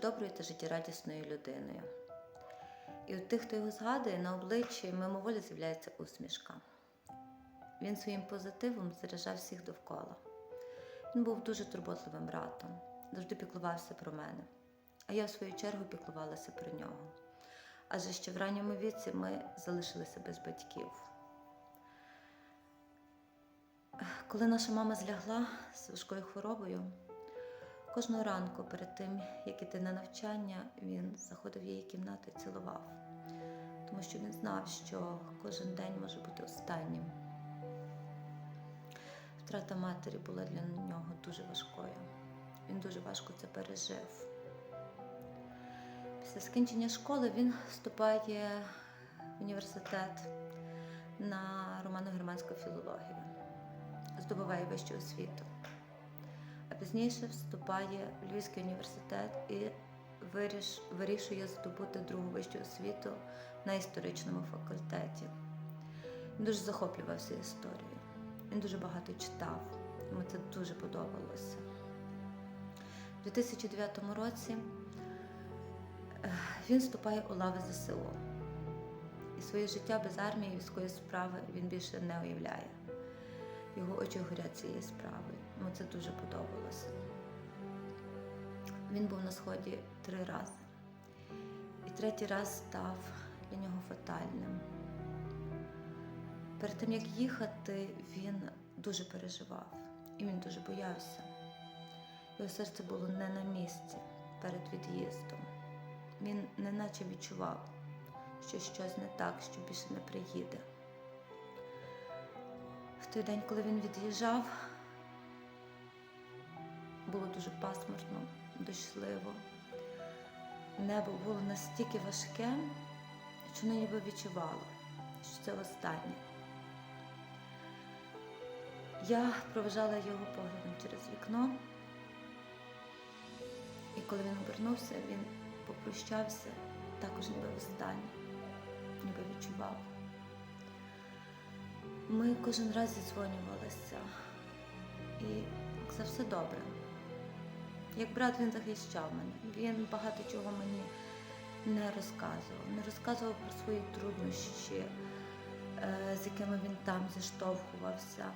доброю та життєрадісною людиною. І у тих, хто його згадує, на обличчі мимоволі з'являється усмішка. Він своїм позитивом заряджав всіх довкола. Він був дуже турботливим братом, завжди піклувався про мене, а я, в свою чергу, піклувалася про нього. Адже ще в ранньому віці ми залишилися без батьків. Коли наша мама злягла з важкою хворобою, кожного ранку перед тим, як іти на навчання, він заходив в її кімнату і цілував, тому що він знав, що кожен день може бути останнім. Втрата матері була для нього дуже важкою. Він дуже важко це пережив. Після скінчення школи він вступає в університет на романо-германську філологію, здобуває вищу освіту. Пізніше вступає в Львівський університет і виріш, вирішує здобути другу вищу освіту на історичному факультеті. Він дуже захоплювався історією. Він дуже багато читав, йому це дуже подобалося. У 2009 році е, він вступає у лави ЗСУ. І своє життя без армії військової справи він більше не уявляє. Його очі горять цією справою. Йому це дуже подобалося. Він був на сході три рази. І третій раз став для нього фатальним. Перед тим як їхати, він дуже переживав і він дуже боявся. Його серце було не на місці перед від'їздом. Він неначе відчував, що щось не так, що більше не приїде. В той день, коли він від'їжджав, було дуже пасмурно, дощливо. Небо було настільки важке, що воно ніби відчувало, що це останнє. Я проважала його поглядом через вікно, і коли він обернувся, він попрощався також ніби востаннє, ніби відчував. Ми кожен раз зідзвонювалися і це все добре. Як брат він захищав мене, він багато чого мені не розказував, не розказував про свої труднощі, е, з якими він там зіштовхувався.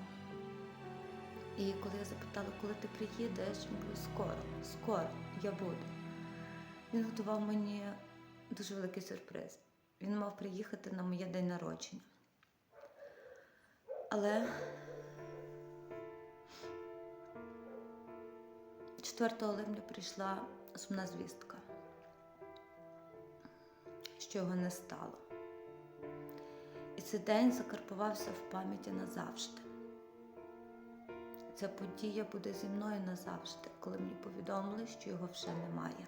І коли я запитала, коли ти приїдеш, він говорив, скоро, скоро, я буду. Він готував мені дуже великий сюрприз. Він мав приїхати на моє день народження. Але 4 липня прийшла сумна звістка, що його не стало. І цей день закарпувався в пам'яті назавжди. Ця подія буде зі мною назавжди, коли мені повідомили, що його вже немає.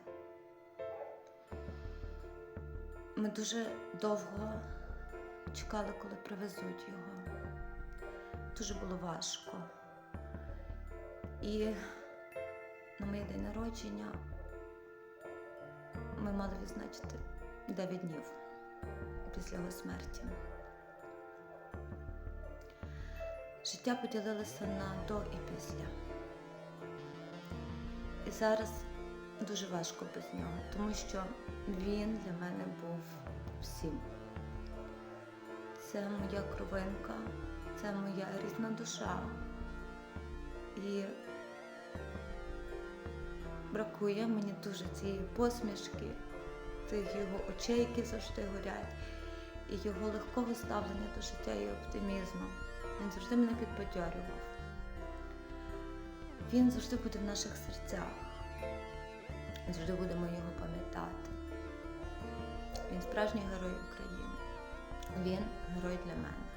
Ми дуже довго чекали, коли привезуть його. Дуже було важко. І на моє день народження ми мали відзначити 9 днів після його смерті. Життя поділилося на до і після. І зараз дуже важко без нього, тому що він для мене був всім. Це моя кровинка, це моя рідна душа. І бракує мені дуже цієї посмішки, тих його очей, які завжди горять, і його легкого ставлення до життя і оптимізму. Він завжди мене підбадьорював. Він завжди буде в наших серцях. Завжди будемо його пам'ятати. Він справжній герой України. Він герой для мене.